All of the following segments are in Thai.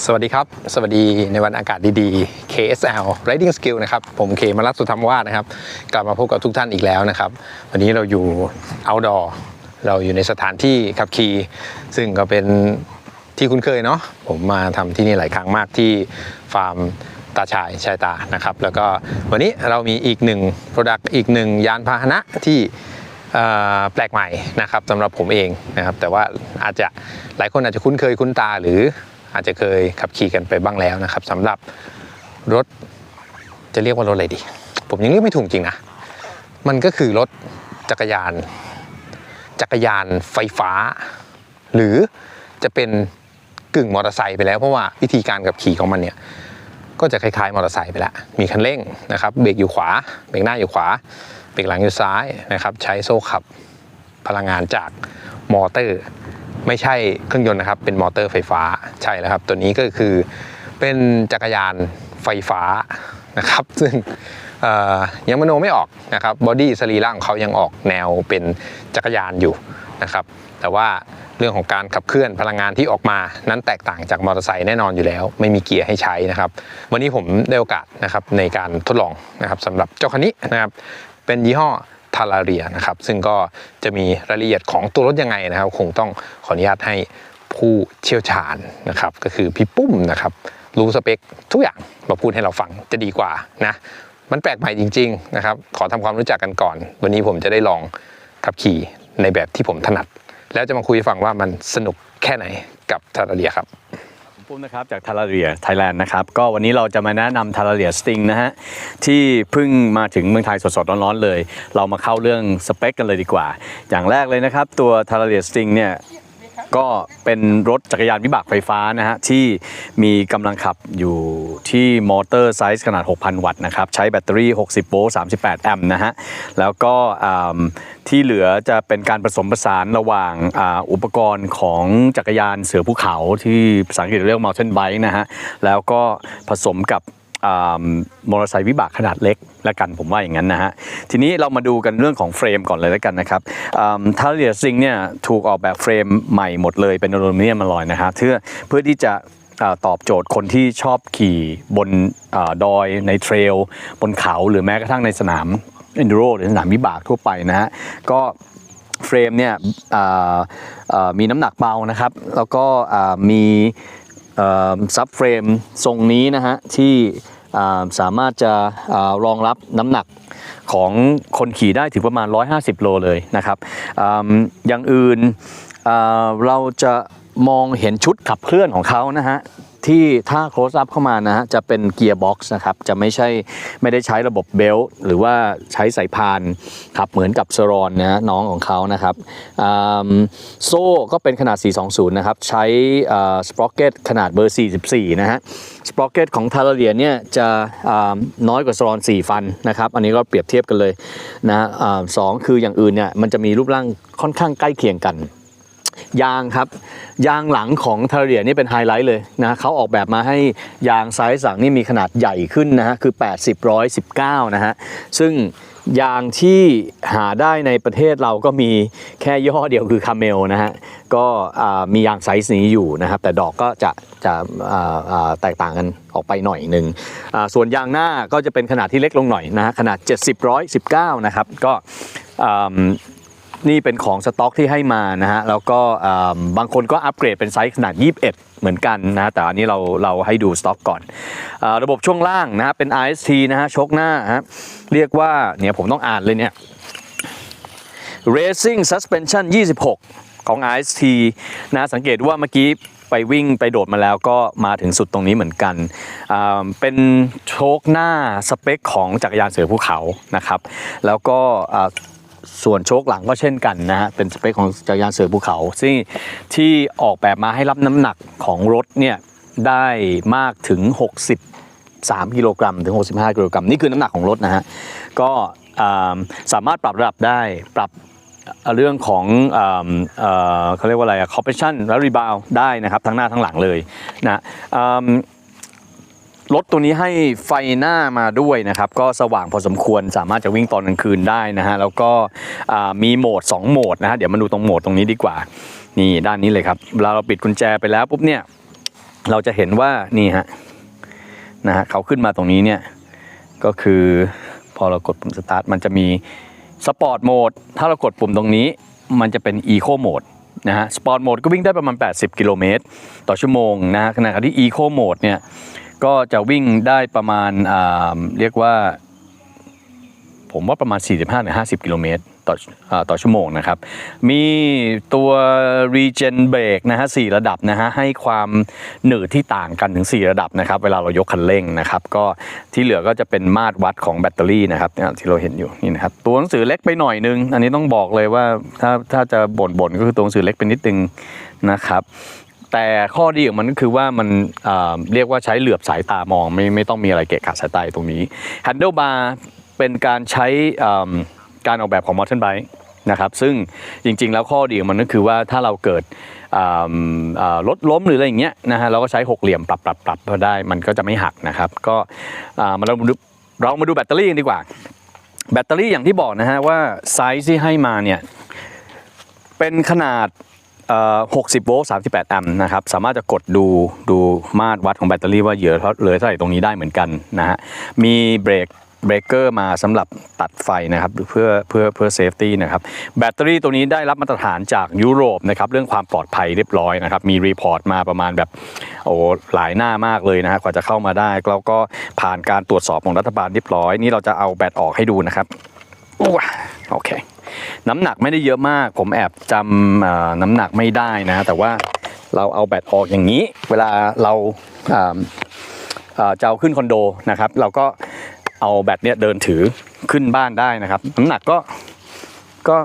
สวัสดีครับ สวัสดีในวันอากาศดีๆ KSL Riding Skill นะครับ ผมเคมารัตสุธรรมวาสนะครับ กลับมาพบกับทุกท่านอีกแล้วนะครับ วันนี้เราอยู่ outdoor เราอยู่ในสถานที่ขับขี่ซึ่งก็เป็นที่คุ้นเคยเนาะผมมาทำที่นี่หลายครั้งมากที่ฟาร์มตาชายชายตานะครับ แล้วก็วันนี้เรามีอีกหนึ่ง Product อีกหนึ่งยานพาหนะที่แปลกใหม่นะครับสำหรับผมเองนะครับ แต่ว่าอาจจะหลายคนอาจจะคุ้นเคยคุ้นตาหรือ อาจจะเคยขับขี่กันไปบ้างแล้วนะครับสำหรับรถจะเรียกว่ารถอะไรดี ผมยังเรียกไม่ถูกจริงนะ มันก็คือรถจักรยาน จักรยานไฟฟ้า หรือจะเป็นกึ่งมอเตอร์ไซค์ไปแล้วเพราะว่าวิธีการขับขี่ของมันเนี่ยก็จะคล้ายๆมอเตอร์ไซค์ไปละมีคันเร่งนะครับเบรกอยู่ขวาเบรกหน้าอยู่ขวาเบรกหลังอยู่ซ้ายนะครับใช้โซ่ขับพลังงานจากมอเตอร์ ไม่ใช่เครื่องยนต์นะครับ เป็นมอเตอร์ไฟฟ้าใช่แล้วครับ ตัวนี้ก็คือเป็นจักรยานไฟฟ้านะครับ ซึ่งยังมโนไม่ออกนะครับบอดี้สรีระของเขายังออกแนวเป็นจักรยานอยู่นะครับแต่ว่าเรื่องของการขับเคลื่อนพลังงานที่ออกมา นั้นแตกต่างจากมอเตอร์ไซค์แน่นอนอยู่แล้ว ไม่มีเกียร์ให้ใช้นะครับ วันนี้ผมได้โอกาสนะครับในการทดลองนะครับสำหรับเจ้าคันนี้นะครับเป็นยี่ห้อ ทาราเรียนะครับ ซึ่งก็จะมีรายละเอียดของตัวรถยังไงนะครับ คงต้องขออนุญาตให้ผู้เชี่ยวชาญนะครับ ก็คือพี่ปุ้มนะครับ รู้สเปคทุกอย่างมาพูดให้เราฟังจะดีกว่านะมันแปลกใหม่จริง ๆ นะครับ ขอทำความรู้จักกันก่อน วันนี้ผมจะได้ลองขับขี่ในแบบที่ผมถนัด แล้วจะมาคุยฟังว่ามันสนุกแค่ไหนกับทาราเรียครับ ผมปุ้มนะครับจากทาราเรียไทยแลนด์นะครับก็วันนี้เราจะมาแนะนำทาราเรียสติงนะฮะที่เพิ่งมาถึงเมืองไทยสดๆร้อนๆเลย เรามาเข้าเรื่องสเปคกันเลยดีกว่า อย่างแรกเลยนะครับ ตัวทาราเรียสติงเนี่ย ก็เป็นรถจักรยานวิบากไฟฟ้านะฮะที่มีกำลังขับอยู่ที่มอเตอร์ไซส์ขนาด 6,000 วัตต์นะครับ ใช้แบตเตอรี่ 60 โวลต์ 38 แอมป์นะฮะ แล้วก็ที่เหลือจะเป็นการผสมผสานระหว่างอาอุปกรณ์ของจักรยานเสือภูเขาที่ภาษาอังกฤษเรียก mountain bike นะฮะ แล้วก็ผสมกับ มอเตอร์ไซค์วิบากขนาดเล็กละกันผมว่าอย่างนั้นนะฮะทีนี้เรามาดูกันเรื่องของเฟรมก่อนเลยแล้วกันนะครับทาร์เรียซิงเนี่ยถูกออกแบบเฟรมใหม่หมดเลยเป็นอลูมิเนียมอลลอยนะฮะเพื่อเพื่อที่จะตอบโจทย์คนที่ชอบขี่บนอดอยในเทรล บนเขาหรือแม้กระทั่งในสนาม enduro หรือสนามวิบากทั่วไปนะฮะก็เฟรมเนี่ยมีน้ำหนักเบานะครับ แล้วก็มี ซับเฟรมทรงนี้นะฮะที่อ่สามารถจะอารองรับน้ำหนักของคนขี่ได้ถึงประมาณ 150 โลเลยนะครับออย่างอื่นเราจะมองเห็นชุดขับเคลื่อนของเขานะฮะ ที่ถ้า close up เข้ามานะฮะจะเป็นเกียร์บ็อกซ์นะครับ จะไม่ใช่ไม่ได้ใช้ระบบเบลต์หรือว่าใช้สายพานขับเหมือนกับเซรอนนะฮะน้องของเขานะครับโซ่ก็เป็นขนาด 420 นะครับ ใช้สปร o เกตขนาดเบอร์ 44 นะฮะสปร o เกตของทาราเรียเนี่ยจะน้อยกว่าเซรอน 4 ฟันนะครับ อันนี้ก็เปรียบเทียบกันเลยนะสองคืออย่างอื่นเนี่ยมันจะมีรูปร่างค่อนข้างใกล้เคียงกัน ยางครับ ยางหลังของทาราเรียนี่เป็นไฮไลท์เลยนะเขาออกแบบมาให้ยางไซส์หลังนี่มีขนาดใหญ่ขึ้นนะฮะคือ 80 119 นะฮะซึ่งยางที่หาได้ในประเทศเราก็มีแค่ย่ห้อเดียวคือคาเมลนะฮะก็มียางไซส์นี้อยู่นะครับ แต่ดอกก็จะจะแตกต่างกันออกไปหน่อยหนึ่งส่วนยางหน้าก็จะเป็นขนาดที่เล็กลงหน่อยนะฮะขนาด 70 119 นะครับก็ นี่เป็นของสต็อกที่ให้มานะฮะแล้วก็บางคนก็อัปเกรดเป็นไซส์ขนาด 21 เหมือนกันนะแต่อันนี้เราเราให้ดูสต็อกก่อนอระบบช่วงล่างนะฮะเป็น IST นะฮะชกหน้าฮะเรียกว่าเนี่ยผมต้องอ่านเลยเนี่ย Racing Suspension 26 ของ IST นะสังเกตว่าเมื่อกี้ไปวิ่งไปโดดมาแล้วก็มาถึงสุดตรงนี้เหมือนกัน เป็นโชคหน้าสเปคของจักรยานเสือภูเขานะครับ แล้วก็ ส่วนโชคหลังก็เช่นกันนะฮะเป็นสเปคของจักรยานเสือภูเขา ซึ่งที่ออกแบบมาให้รับน้ำหนักของรถเนี่ยได้มากถึง 63 กิโลกรัมถึง 65 กิโลกรัมนี่คือน้ำหนักของรถนะฮะก็สามารถปรับระดับได้ปรับเรื่องของเอ่อเขาเรียกว่าอะไรคอะ compression และ rebound ได้นะครับทั้งหน้าทั้งหลังเลยนะ รถตัวนี้ให้ไฟหน้ามาด้วยนะครับ ก็สว่างพอสมควรสามารถจะวิ่งตอนกลางคืนได้นะฮะ แล้วก็มีโหมด 2 โหมดนะฮะ เดี๋ยวมาดูตรงโหมดตรงนี้ดีกว่า นี่ด้านนี้เลยครับเวลาเราปิดกุญแจไปแล้วปุ๊บเนี่ย เราจะเห็นว่านี่ฮะนะฮะเขาขึ้นมาตรงนี้เนี่ย ก็คือพอเรากดปุ่มสตาร์ทมันจะมีสปอร์ตโหมดถ้าเรากดปุ่มตรงนี้ มันจะเป็นอีโคโหมดนะฮะสปอร์ตโหมดก็วิ่งได้ประมาณ 80 กิโลเมตรต่อชั่วโมงนะฮะขณะที่อีโคโหมดเนี่ย ก็จะวิ่งได้ประมาณอ่าเรียกว่า ผมว่าประมาณ 45-50 กิโลเมตรต่อต่อชั่วโมงนะครับ มีตัว regen brake นะฮะสระดับนะฮะให้ความหนืดที่ต่างกันถึง 4 ระดับนะครับ เวลาเรายกคันเร่งนะครับ ก็ที่เหลือก็จะเป็นมาตรวัดของแบตเตอรี่นะครับที่เราเห็นอยู่นี่นะครับ ตัวหนังสือเล็กไปหน่อยนึง อันนี้ต้องบอกเลยว่าถ้าถ้าจะบ่นๆก็คือตัวหนังสือเล็กไปนิดนึงนะครับ แต่ข้อดีของมันก็คือว่ามันเรียกว่าใช้เหลือบสายตามองไม่ไม่ต้องมีอะไรเกะกะสายตายตรงนี้ Handle bar เป็นการใช้การออกแบบของ Mountain Bike นะครับซึ่งจริงๆแล้วข้อดีของมันก็คือว่าถ้าเราเกิดรถล้มหรืออะไรอย่างเงี้ยนะฮะเราก็ใช้หกเหลี่ยมปรับปรับปรับก็ได้มันก็จะไม่หักนะครับ ก็มาเรามาดูเรามาดูแบตเตอรี่กันดีกว่า แบตเตอรี่อย่างที่บอกนะฮะว่าไซส์ที่ให้มาเนี่ยเป็นขนาด 60 โวลต์ 38 แอมป์นะครับ สามารถจะกดดูดูมาตรวัดของแบตเตอรี่ว่าเหลือเท่าเหลือเท่าไหร่ตรงนี้ได้เหมือนกันนะฮะ มีเบรกเบรกเกอร์มาสำหรับตัดไฟนะครับเพื่อเพื่อเพื่อเซฟตี้นะครับแบตเตอรี่ตัวนี้ได้รับมาตรฐานจากยุโรปนะครับเรื่องความปลอดภัยเรียบร้อยนะครับมีรีพอร์ตมาประมาณแบบโอ้หลายหน้ามากเลยนะฮะกว่าจะเข้ามาได้แล้วก็ผ่านการตรวจสอบของรัฐบาลเรียบร้อย นี่เราจะเอาแบตออกให้ดูนะครับว้โอเค น้ำหนักไม่ได้เยอะมาก ผมแอบจำน้ำหนักไม่ได้นะ แต่ว่าเราเอาแบตออกอย่างนี้ เวลาเราจะเอาขึ้นคอนโดนะครับ เราก็เอาแบตเนี่ยเดินถือขึ้นบ้านได้นะครับ น้ำหนักก็ก็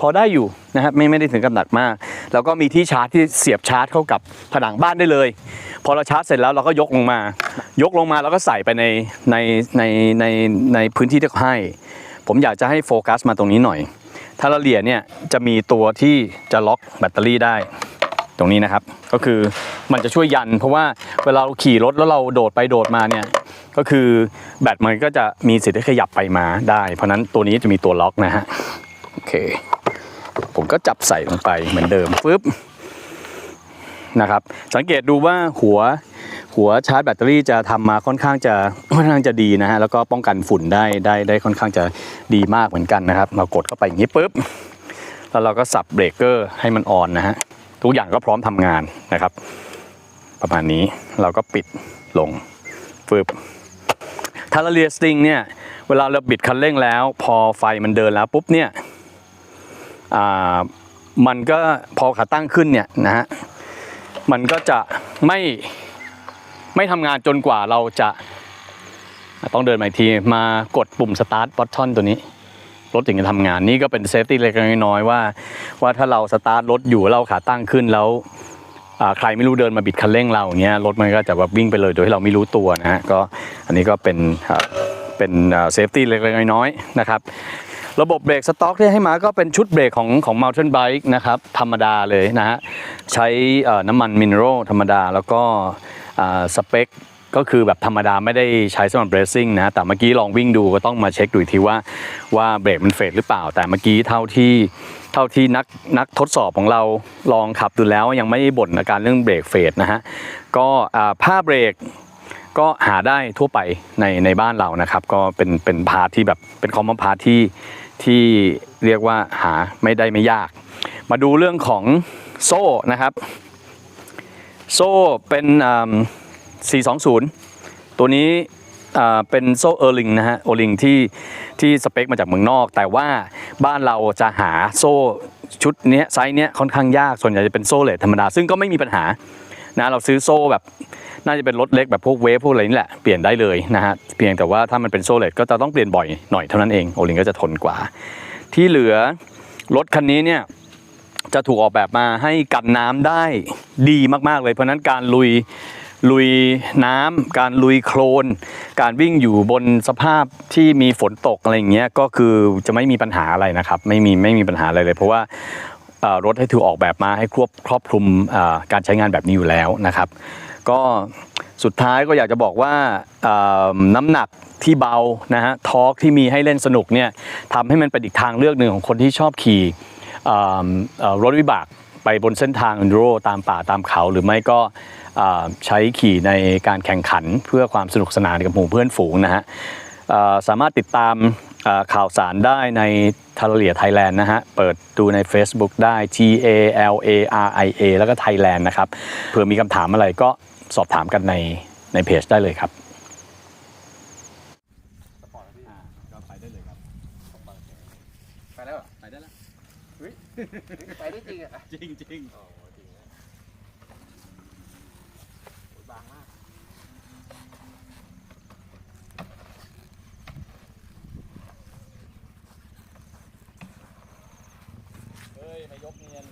พอได้อยู่นะครับไม่ไม่ได้ถึงกับหนักมาก แล้วก็มีที่ชาร์จที่เสียบชาร์จเข้ากับผนังบ้านได้เลย พอเราชาร์จเสร็จแล้วเราก็ยกลงมา ยกลงมาแล้วก็ใส่ไปในในในในในพื้นที่ที่เขาให้ ผมอยากจะให้โฟกัสมาตรงนี้หน่อย ถ้าราเลียเนี่ยจะมีตัวที่จะล็อกแบตเตอรี่ได้ ตรงนี้นะครับ ก็คือมันจะช่วยยัน เพราะว่าเวลาเราขี่รถแล้วเราโดดไปโดดมาเนี่ยก็คือแบตมันก็จะมีสิทธิ์ที่ขยับไปมาได้ เพราะนั้นตัวนี้จะมีตัวล็อกนะฮะโอเค ผมก็จับใส่ลงไปเหมือนเดิมปึ๊บ นะครับ สังเกตดูว่าหัวหัวชาร์จแบตเตอรี่จะทำมาค่อนข้างจะค่อนข้างจะดีนะฮะแล้วก็ป้องกันฝุ่นได้ได้ได้ค่อนข้างจะดีมากเหมือนกันนะครับเรากดเข้าไปอย่างนี้ปุ๊บแล้วเราก็สับเบรกเกอร์ให้มันออนนะฮะทุกอย่างก็พร้อมทำงานนะครับ ประมาณนี้เราก็ปิดลงปึ๊บทารเลียสติงเนี่ยเวลาเราบิดคันเร่งแล้ว พอไฟมันเดินแล้วปุ๊บเนี่ยมันก็พอขาตั้งขึ้นเนี่ยนะฮะ มันก็จะไม่ไม่ทำงานจนกว่าเราจะ ต้องเดินมาอีกทีมากดปุ่ม start button ตัวนี้ รถถึงจะทำงานนี่ก็เป็นเซฟตี้เล็กๆน้อยๆว่า ว่าถ้าเราสตาร์ทรถอยู่เราขาตั้งขึ้นแล้วใครไม่รู้เดินมาบิดคันเร่งเราอย่างเงี้ยรถมันก็จะแบบวิ่งไปเลยโดยที่เราไม่รู้ตัวนะฮะก็อันนี้ก็เป็นเป็นเซฟตี้เล็กๆน้อยๆนะครับ ระบบเบรกสต็อกที่ให้มาก็เป็นชุดเบรกของของ Mountain Bike นะครับ ธรรมดาเลยนะฮะ ใช้น้ำมันมินเนอรัลธรรมดาแล้วก็สเปคก็คือแบบธรรมดาไม่ได้ใช้สำหรับเบรซิ่งนะแต่เมื่อกี้ลองวิ่งดูก็ต้องมาเช็คดูทีว่าว่าเบรกมันเฟดหรือเปล่า แต่เมื่อกี้เท่าที่เท่าที่นักนักทดสอบของเราลองขับดูแล้วยังไม่บ่นอาการเรื่องเบรกเฟดนะฮะก็ผ้าเบรกก็หาได้ทั่วไปในในบ้านเรานะครับ ก็เป็นเป็นพาร์ทที่แบบเป็นคอมมอนพาร์ทที่ ที่เรียกว่าหาไม่ได้ไม่ยาก มาดูเรื่องของโซ่นะครับ โซ่เป็นอ่า420 ตัวนี้เป็นโซ่เออร์ลิงนะฮะโอลิงที่ที่สเปคมาจากเมืองนอก แต่ว่าบ้านเราจะหาโซ่ชุดนี้ไซส์เนี้ยค่อนข้างยากส่วนใหญ่จะเป็นโซ่เลทธรรมดา ซึ่งก็ไม่มีปัญหา นะเราซื้อโซ่แบบน่าจะเป็นรถเล็กแบบพวกเวฟพวกอะไรนี่แหละเปลี่ยนได้เลยนะฮะเพียงแต่ว่าถ้ามันเป็นโซ่เลตก็จะต้องเปลี่ยนบ่อยหน่อยเท่านั้นเองโอลิงก็จะทนกว่า ที่เหลือรถคันนี้เนี่ยจะถูกออกแบบมาให้กันน้ำได้ดีมากๆเลย เพราะนั้นการลุยลุยน้ำการลุยโคลน การวิ่งอยู่บนสภาพที่มีฝนตกอะไรอย่างเงี้ยก็คือจะไม่มีปัญหาอะไรนะครับ ไม่มีไม่มีปัญหาอะไรเลย เพราะว่า รถให้ถูกออกแบบมาให้ครอบครอบคลุมการใช้งานแบบนี้อยู่แล้วนะครับ ก็สุดท้ายก็อยากจะบอกว่าน้ำหนักที่เบานะฮะทอร์กที่มีให้เล่นสนุกเนี่ยทำให้มันเป็นอีกทางเลือกหนึ่งของคนที่ชอบขี่รถวิบากไปบนเส้นทาง enduro ตามป่าตามเขา หรือไม่ก็ใช้ขี่ในการแข่งขันเพื่อความสนุกสนานกับหมู่เพื่อนฝูงนะฮะสามารถติดตามข่าวสารได้ใน ทาราเลียไทยแลนด์นะฮะ เปิดดูใน Facebook ได้ T A L A R I A แล้วก็ Thailand นะครับ เผื่อมีคำถามอะไรก็สอบถามกันในในเพจได้เลยครับก็ไปได้เลยครับไปแล้วเหรอไปได้แล้วไปได้จริงอะจริงจริง บางมาก เฮ้ ยกเนียน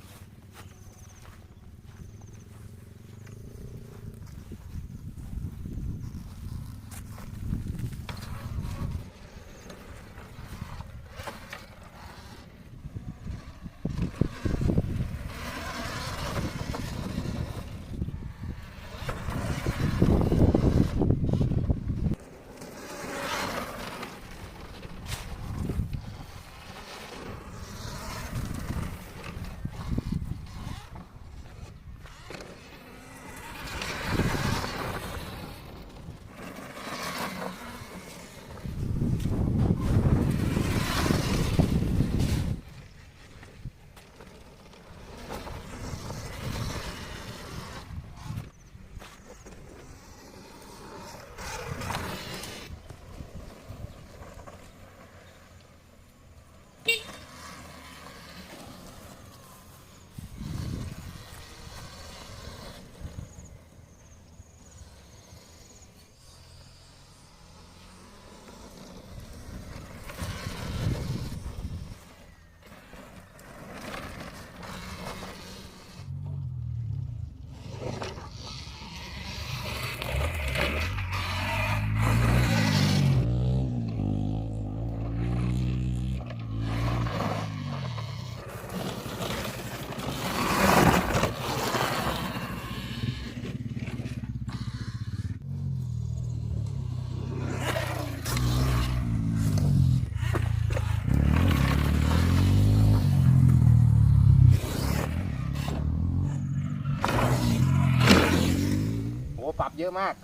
เยอะมาก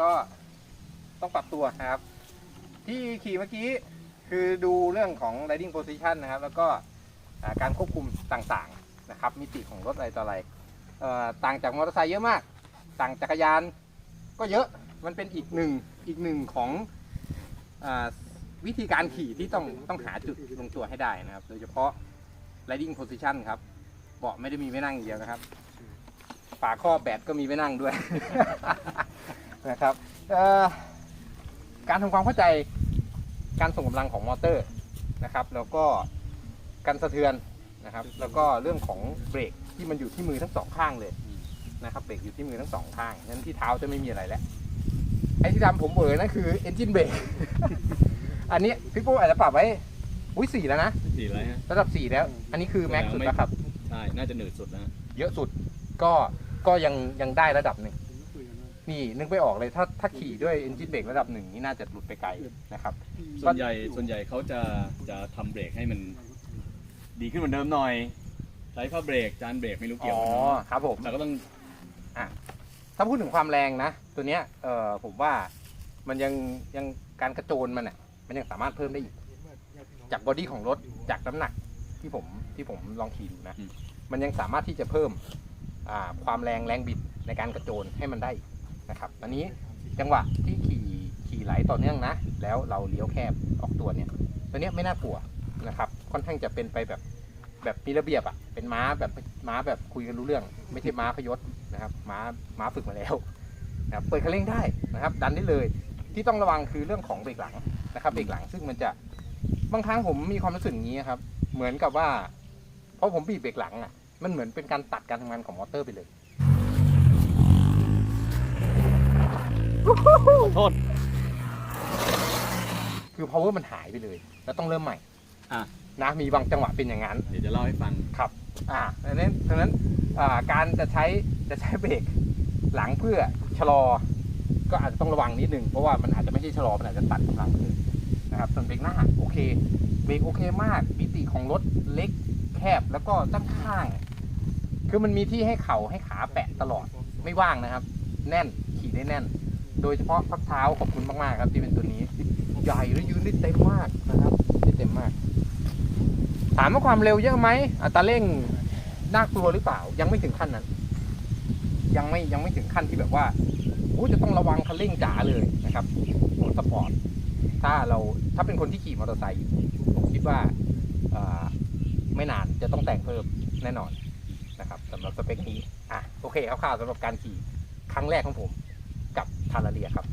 ก็ต้องปรับตัวนะครับ ที่ขี่เมื่อกี้คือดูเรื่องของ riding position นะครับ แล้วก็การควบคุมต่างๆนะครับ มิติของรถอะไรต่ออะไรต่างจากมอเตอร์ไซค์เยอะมาก ต่างจักรยานก็เยอะมันเป็นอีกหนึ่งอีกหนึ่งของอวิธีการขี่ที่ต้องต้องหาจุดลงตัวให้ได้นะครับ โดยเฉพาะ riding position ครับเบาะไม่ได้มีไม่นั่งอย่างเดียวนะครับ ฝาครอบแบตก็มีไม่นั่งด้วย นะครับเอ่อการทำความเข้าใจการส่งกำลังของมอเตอร์นะครับ แล้วก็การสะเทือนนะครับ แล้วก็เรื่องของเบรกที่มันอยู่ที่มือทั้งสองข้างเลยนะครับเบรกอยู่ที่มือทั้งสองข้างนั้นที่เท้าจะไม่มีอะไรแล้วไอ้ที่ทำผมเบอร์นั่นคือเอนจินเบรกอันนี้พี่ปุ๊อาจจะปรับไว้อุ้ยสี่แล้วนะดีเลยฮะระดับสี่แล้ว อันนี้คือแม็กซ์สุดแล้วครับใช่น่าจะหนืดสุดนะเยอะสุดก็ ก็ยังยังได้ระดับหนึ่ง นี่นึกไม่ออกเลยถ้าถ้าขี่ด้วย engine brake ระดับหนึ่งนี่น่าจะหลุดไปไกลนะครับ ส่วนใหญ่ส่วนใหญ่เขาจะจะทำเบรกให้มันดีขึ้นเหมือนเดิมหน่อย ใช้ผ้าเบรกจานเบรกไม่รู้เกี่ยวอ๋อกันครับผมแต่ก็ต้องถ้าพูดถึงความแรงนะ ตัวเนี้ยเออผมว่ามันยังยังการกระโจนมันอะมันยังสามารถเพิ่มได้อีก จากบอดี้ของรถจากน้ำหนักที่ผมที่ผมลองขี่ดูนะ มันยังสามารถที่จะเพิ่มอ่า ความแรงแรงบิดในการกระโจนให้มันได้นะครับอันนี้จังหวะที่ขี่ขี่ไหลต่อเนื่องนะ แล้วเราเลี้ยวแคบออกตัวเนี่ยตัวเนี้ยไม่น่ากลัวนะครับค่อนข้างจะเป็นไปแบบแบบมีระเบียบอะ่ะเป็นม้าแบบม้าแบบคุยกันรู้เรื่อง ไม่ใช่ม้าพยศนะครับม้าม้าฝึกมาแล้วนะครับเปิดคันเร่งได้นะครับ ดันได้เลยที่ต้องระวังคือเรื่องของเบรกหลังนะครับเบรกหลังซึ่งมันจะบางครั้งผมมีความรู้สึกอย่างนี้ครับ เหมือนกับว่าเพราะผมบีบเบรกหลังอะ่ะ มันเหมือนเป็นการตัดการทำงานของมอเตอร์ไปเลยโทษ คือ power มันหายไปเลย แล้วต้องเริ่มใหม่อะ นะมีบางจังหวะเป็นอย่างนั้น เดี๋ยวจะเล่าให้ฟังครับอ่าดังนั้นดังนั้นอ่าการจะใช้จะใช้เบรกหลังเพื่อชะลอ ก็อาจจะต้องระวังนิดนึงเพราะว่ามันอาจจะไม่ใช่ชะลอ มันอาจจะตัดกำลังไปเลยนะครับส่วนเบรกหน้าโอเค เบรกโอเคมากมิติของรถเล็กแคบแล้วก็ด้านข้าง คือมันมีที่ให้เข่าให้ขาแปะตลอดไม่ว่างนะครับ แน่นขี่ได้แน่น โดยเฉพาะพักเท้าขอบคุณมากๆครับที่เป็นตัวนี้ใหญ่และยืนได้เต็มมากนะครับได้เต็มมาก ถามว่าความเร็วเยอะไหมอัตราเร่งน่ากลัวหรือเปล่า ยังไม่ถึงขั้นนั้น ยังไม่ยังไม่ถึงขั้นที่แบบว่าโอ้จะต้องระวังคันเร่งจ๋าเลยนะครับโหมดสปอร์ตถ้าเราถ้าเป็นคนที่ขี่มอเตอร์ไซค์ผมคิดว่าอ่าไม่นานจะต้องแต่งเพิ่มแน่นอน นะครับสำหรับสเปคนี้อะโอเคคร่าวๆสำหรับการขี่ครั้งแรกของผมกับทาราเรียครับ